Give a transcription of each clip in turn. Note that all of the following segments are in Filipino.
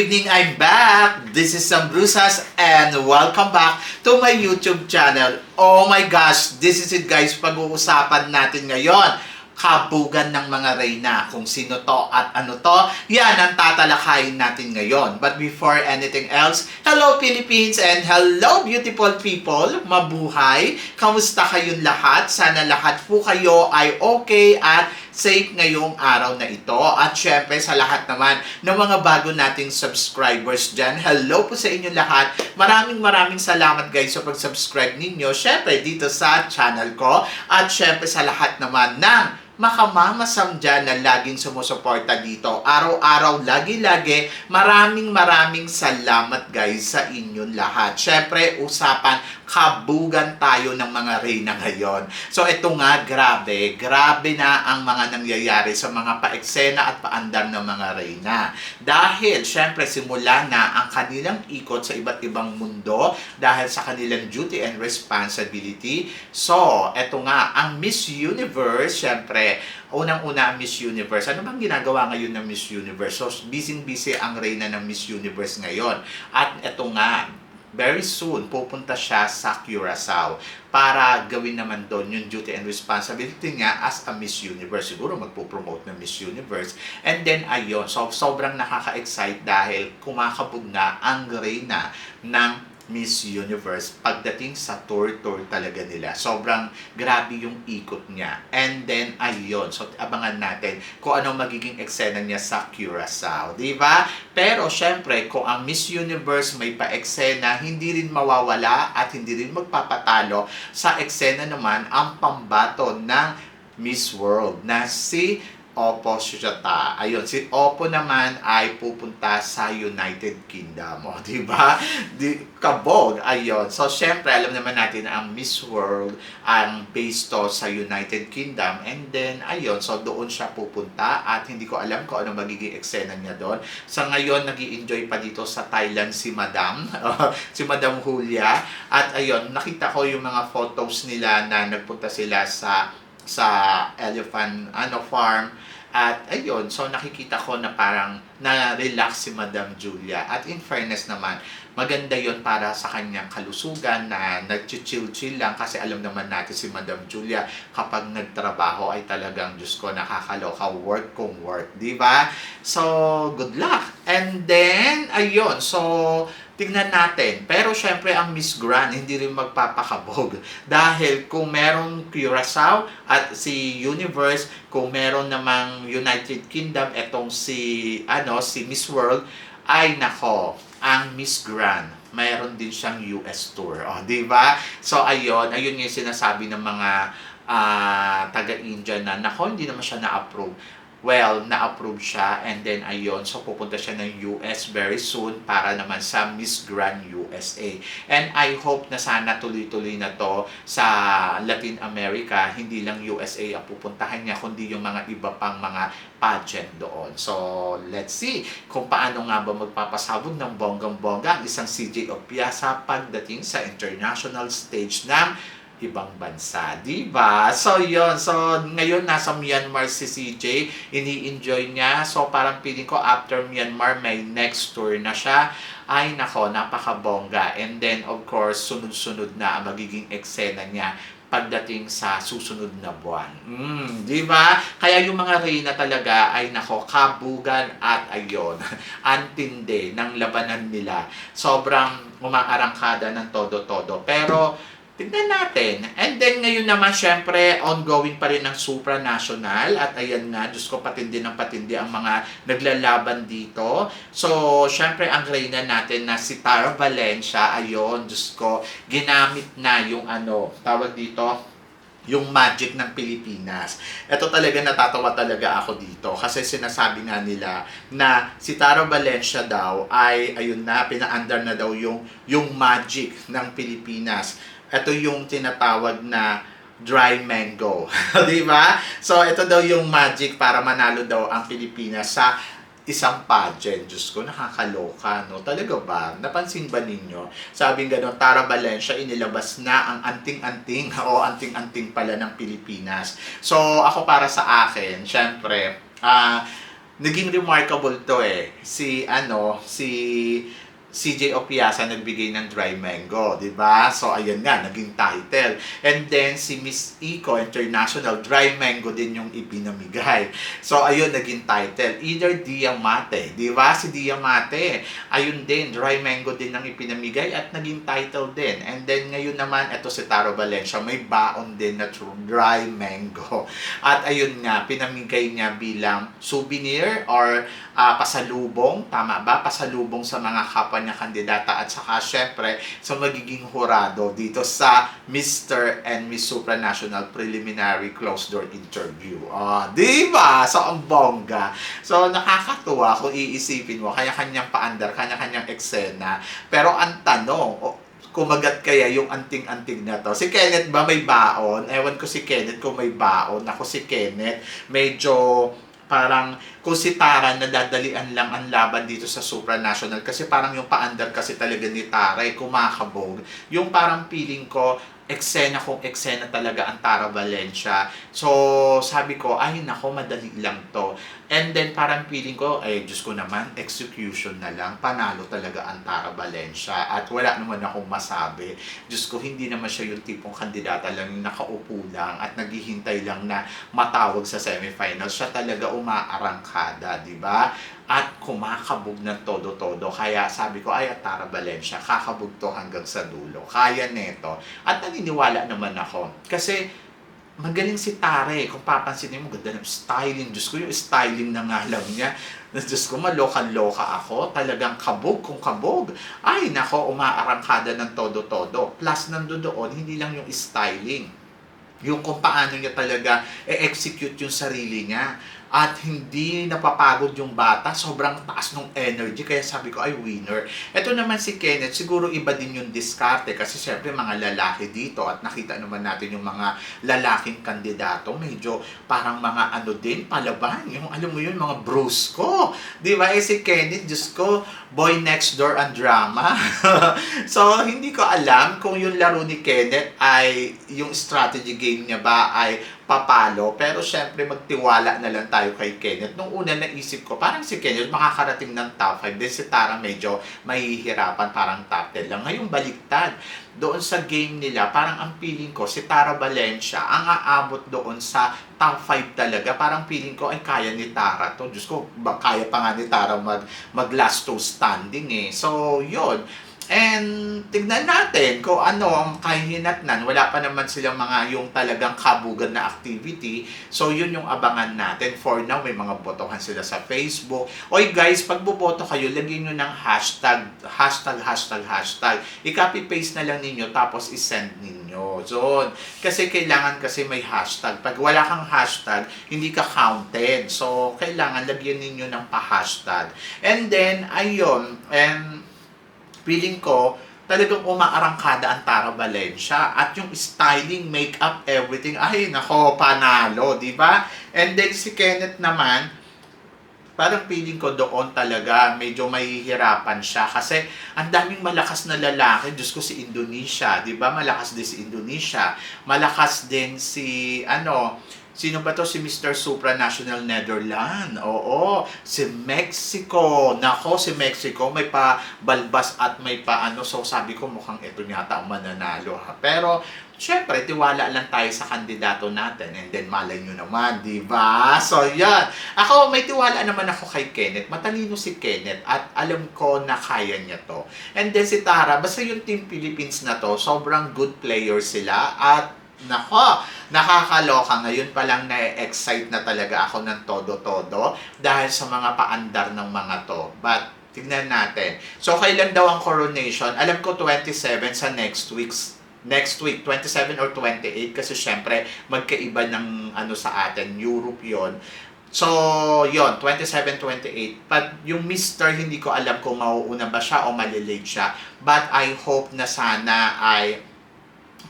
evening! I'm back! This is Sam Brusas and welcome back to my YouTube channel. Oh my gosh! This is it guys, pag-uusapan natin ngayon. Kabugan ng mga reyna. Kung sino to at ano to, yan ang tatalakayin natin ngayon. But before anything else, hello Philippines and hello beautiful people! Mabuhay! Kamusta kayong lahat? Sana lahat po kayo ay okay at safe ngayong araw na ito. At syempre sa lahat naman ng mga bago nating subscribers dyan, hello po sa inyo lahat. Maraming maraming salamat guys sa pag-subscribe ninyo. Syempre dito sa channel ko. At syempre sa lahat naman ng makamamasam dyan na laging sumusuporta dito. Araw-araw, lagi-lagi, maraming maraming salamat guys sa inyong lahat. Syempre, usapan, kabugan tayo ng mga reyna ngayon. So ito nga, grabe, grabe na ang mga nangyayari sa mga paeksena at paandar ng mga reyna. Dahil, syempre, simula na ang kanilang ikot sa iba't ibang mundo dahil sa kanilang duty and responsibility. So, ito nga, ang Miss Universe, syempre, unang-una ang Miss Universe. Ano bang ginagawa ngayon ng Miss Universe? So, busy-busy ang reyna ng Miss Universe ngayon. At ito nga, very soon, pupunta siya sa Curacao para gawin naman doon yung duty and responsibility niya as a Miss Universe. Siguro magpo-promote ng Miss Universe. And then, ayun, so sobrang nakaka-excite dahil kumakabog na ang reyna ng Miss Universe pagdating sa tour-tour talaga nila. Sobrang grabe yung ikot niya. And then, ayun. So, abangan natin kung ano magiging eksena niya sa Curacao. Di ba? Pero, syempre, kung ang Miss Universe may pa-eksena, hindi rin mawawala at hindi rin magpapatalo sa eksena naman ang pambato ng Miss World na si Oppo Sujata. Ayun, si Oppo naman ay pupunta sa United Kingdom. O, di ba? Di, kabog. Ayun. So, syempre, alam naman natin na ang Miss World ang based to sa United Kingdom. And then, ayun. So, doon siya pupunta at hindi ko alam kung ano magiging eksena niya doon. Sa ngayon, nag enjoy pa dito sa Thailand si Madam. si Madam Julia. At ayun, nakita ko yung mga photos nila na nagpunta sila sa sa elephant ano farm. At ayun so nakikita ko na parang na-relax si Madam Julia. At in fairness naman maganda yon para sa kanyang kalusugan na nag-chill-chill lang kasi alam naman natin si Madam Julia kapag nagtrabaho ay talagang Diyos ko nakakaloka work kung work di ba? So good luck. And then ayun so tignan natin. Pero syempre ang Miss Grand hindi rin magpapakabog dahil kung merong Curacao at si Universe, kung meron namang United Kingdom etong si ano si Miss World ay nako, ang Miss Grand mayroon din siyang US tour. Oh, di ba? So ayun, ayun yung sinasabi ng mga uh, taga-India na nako, hindi naman siya na-approve well, na-approve siya and then ayun, so pupunta siya ng US very soon para naman sa Miss Grand USA. And I hope na sana tuloy-tuloy na to sa Latin America, hindi lang USA ang pupuntahan niya, kundi yung mga iba pang mga pageant doon. So, let's see kung paano nga ba magpapasabog ng bonggang-bongga ang isang CJ Opiasa pagdating sa international stage ng ibang bansa, di ba? So, yon So, ngayon nasa Myanmar si CJ, ini-enjoy niya. So, parang feeling ko after Myanmar, may next tour na siya. Ay, nako, napakabongga. And then, of course, sunod-sunod na ang magiging eksena niya pagdating sa susunod na buwan. Mm, di ba? Kaya yung mga reyna talaga ay nako kabugan at ayon, antinde ng labanan nila. Sobrang umaarangkada ng todo-todo. Pero Tignan natin. And then ngayon naman, syempre, ongoing pa rin ang supranational. At ayan nga, Diyos ko, patindi ng patindi ang mga naglalaban dito. So, syempre, ang reyna natin na si Tara Valencia, ayon, Diyos ko, ginamit na yung ano, tawag dito, yung magic ng Pilipinas. Ito talaga natatawa talaga ako dito kasi sinasabi nga nila na si Tara Valencia daw ay ayun na pinaandar na daw yung yung magic ng Pilipinas ito yung tinatawag na dry mango. di ba? So, ito daw yung magic para manalo daw ang Pilipinas sa isang pageant. Diyos ko, nakakaloka, no? Talaga ba? Napansin ba ninyo? Sabi nga Tara Valencia, inilabas na ang anting-anting o anting-anting pala ng Pilipinas. So, ako para sa akin, syempre, ah, uh, naging remarkable to eh. Si ano, si CJ Opiasa nagbigay ng dry mango, di ba? So, ayun nga, naging title. And then, si Miss Eco International, dry mango din yung ipinamigay. So, ayun, naging title. Either Diamante, di ba? Si Diamante, ayun din, dry mango din ang ipinamigay at naging title din. And then, ngayon naman, ito si Taro Valencia, may baon din na dry mango. At ayun nga, pinamigay niya bilang souvenir or ah, pasalubong, tama ba? Pasalubong sa mga kapwa niya kandidata at saka syempre sa magiging hurado dito sa Mr. and Miss Supranational Preliminary Closed Door Interview. Ah, di ba? So, ang bongga. So, nakakatuwa kung iisipin mo, kanya-kanyang paandar, kanya-kanyang eksena. Pero ang tanong, kumagat kaya yung anting-anting na to. Si Kenneth ba may baon? Ewan ko si Kenneth kung may baon. Ako si Kenneth, medyo parang kung si Tara nadadalian lang ang laban dito sa supranational kasi parang yung paandar kasi talaga ni Tara ay kumakabog. Yung parang feeling ko eksena kung eksena talaga ang Tara Valencia. So, sabi ko, ay nako, madali lang to. And then, parang feeling ko, ay Diyos ko naman, execution na lang. Panalo talaga ang Tara Valencia. At wala naman akong masabi. Diyos ko, hindi naman siya yung tipong kandidata lang yung nakaupo lang at naghihintay lang na matawag sa semifinals. Siya talaga umaarangkada, di ba? At kumakabog ng todo-todo. Kaya sabi ko, ay, at Tara Valencia, kakabog to hanggang sa dulo. Kaya neto. At naniniwala naman ako. Kasi, magaling si Tare. Kung papansin mo, ganda ng styling. Diyos ko, yung styling na nga lang niya. Diyos ko, maloka-loka ako. Talagang kabog kung kabog. Ay, nako, umaarangkada ng todo-todo. Plus, nandoon, hindi lang yung styling. Yung kung paano niya talaga e-execute yung sarili niya. At hindi napapagod yung bata. Sobrang taas ng energy. Kaya sabi ko, ay, winner. Ito naman si Kenneth, siguro iba din yung diskarte. Kasi syempre, mga lalaki dito. At nakita naman natin yung mga lalaking kandidato. Medyo parang mga ano din, palaban. Yung alam mo yun, mga bros ko. Di ba? Eh si Kenneth, Diyos ko, boy next door ang drama. so, hindi ko alam kung yung laro ni Kenneth ay yung strategy game niya ba ay papalo. Pero syempre, magtiwala na lang tayo kay Kenneth. Nung una naisip ko, parang si Kenneth makakarating ng top 5. Then si Tara medyo mahihirapan, parang top 10 lang. Ngayon, baliktad. Doon sa game nila, parang ang feeling ko, si Tara Valencia, ang aabot doon sa top 5 talaga. Parang feeling ko, ay kaya ni Tara to. Diyos ko, kaya pa nga ni Tara mag, mag last two standing eh. So, yun. And tignan natin kung ano ang kahinatnan. Wala pa naman silang mga yung talagang kabugan na activity. So yun yung abangan natin. For now, may mga botohan sila sa Facebook. Oy guys, pag boboto kayo, lagyan nyo ng hashtag, hashtag, hashtag, hashtag. I-copy paste na lang ninyo tapos i-send ninyo. So, kasi kailangan kasi may hashtag. Pag wala kang hashtag, hindi ka counted. So, kailangan lagyan ninyo ng pa-hashtag. And then, ayun, and feeling ko, talagang umaarangkada ang Tara Valencia. At yung styling, makeup, everything, ay nako, panalo, di ba? And then si Kenneth naman, parang feeling ko doon talaga medyo mahihirapan siya kasi ang daming malakas na lalaki. Diyos ko si Indonesia, 'di ba? Malakas din si Indonesia. Malakas din si ano, Sino ba to? Si Mr. Supranational Netherlands. Oo. Si Mexico. Nako, si Mexico. May pa balbas at may pa ano. So, sabi ko mukhang ito yata ang mananalo. Ha? Pero, syempre, tiwala lang tayo sa kandidato natin. And then, malay nyo naman, di ba? So, yan. Ako, may tiwala naman ako kay Kenneth. Matalino si Kenneth. At alam ko na kaya niya to. And then, si Tara, basta yung Team Philippines na to, sobrang good player sila. At Nako, nakakaloka. Ngayon pa lang na-excite na talaga ako ng todo-todo dahil sa mga paandar ng mga to. But, tignan natin. So, kailan daw ang coronation? Alam ko 27 sa next week's next week, 27 or 28 kasi syempre magkaiba ng ano sa atin, Europe yon So, yon 27, 28. But yung Mr. hindi ko alam kung mauuna ba siya o malilate siya. But I hope na sana ay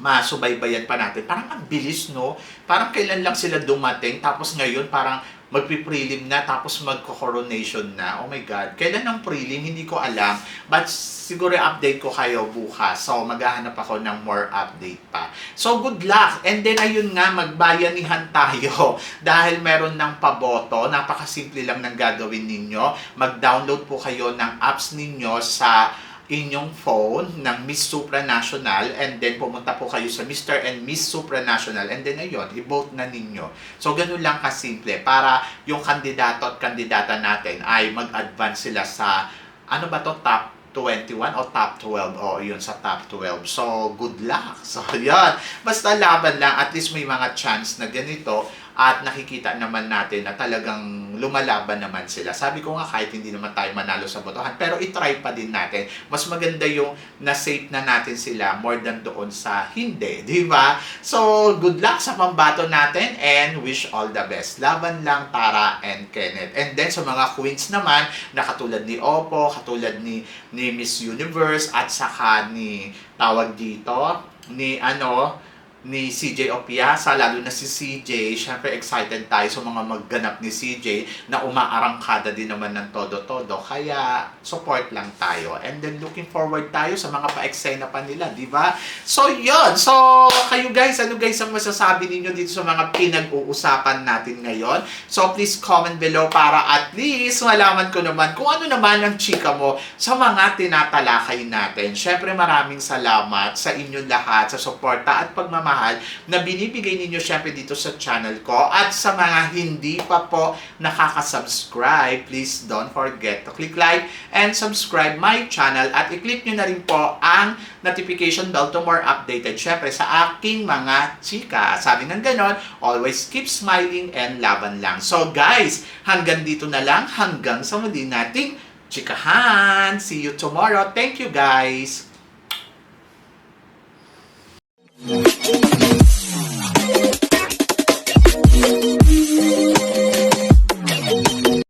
masubaybayan pa natin. Parang ang bilis, no? Parang kailan lang sila dumating, tapos ngayon parang magpi-prelim na tapos magko-coronation na. Oh my God. Kailan ang prelim? Hindi ko alam. But siguro update ko kayo bukas. So, maghahanap ako ng more update pa. So, good luck. And then, ayun nga, magbayanihan tayo. Dahil meron ng paboto. Napakasimple lang ng gagawin ninyo. Mag-download po kayo ng apps ninyo sa inyong phone ng Miss Supranational and then pumunta po kayo sa Mr. and Miss Supranational. And then ayun, i-vote na ninyo. So, ganun lang kasimple para yung kandidato at kandidata natin ay mag-advance sila sa ano ba to top 21 o top 12 o yun sa top 12 so good luck. So yun. Basta laban lang. At least may mga chance na ganito at nakikita naman natin na talagang lumalaban naman sila. Sabi ko nga kahit hindi naman tayo manalo sa botohan, pero itry pa din natin. Mas maganda yung na-safe na natin sila more than doon sa hindi, di ba? So, good luck sa pambato natin and wish all the best. Laban lang Tara and Kenneth. And then sa mga queens naman, na katulad ni Oppo, katulad ni, ni Miss Universe, at saka ni tawag dito, ni ano, ni CJ Opiasa, lalo na si CJ, syempre excited tayo sa mga magganap ni CJ na umaarangkada din naman ng todo-todo. Kaya support lang tayo. And then looking forward tayo sa mga pa-eksena pa nila, di ba? So yun. So kayo guys, ano guys ang masasabi ninyo dito sa mga pinag-uusapan natin ngayon? So please comment below para at least malaman ko naman kung ano naman ang chika mo sa mga tinatalakay natin. Syempre maraming salamat sa inyong lahat sa suporta at pagmamahal pagmamahal na binibigay ninyo syempre dito sa channel ko. At sa mga hindi pa po nakakasubscribe, please don't forget to click like and subscribe my channel at i-click nyo na rin po ang notification bell to more updated syempre sa aking mga chika. Sabi ng ganon, always keep smiling and laban lang. So guys, hanggang dito na lang, hanggang sa muli nating chikahan. See you tomorrow. Thank you guys.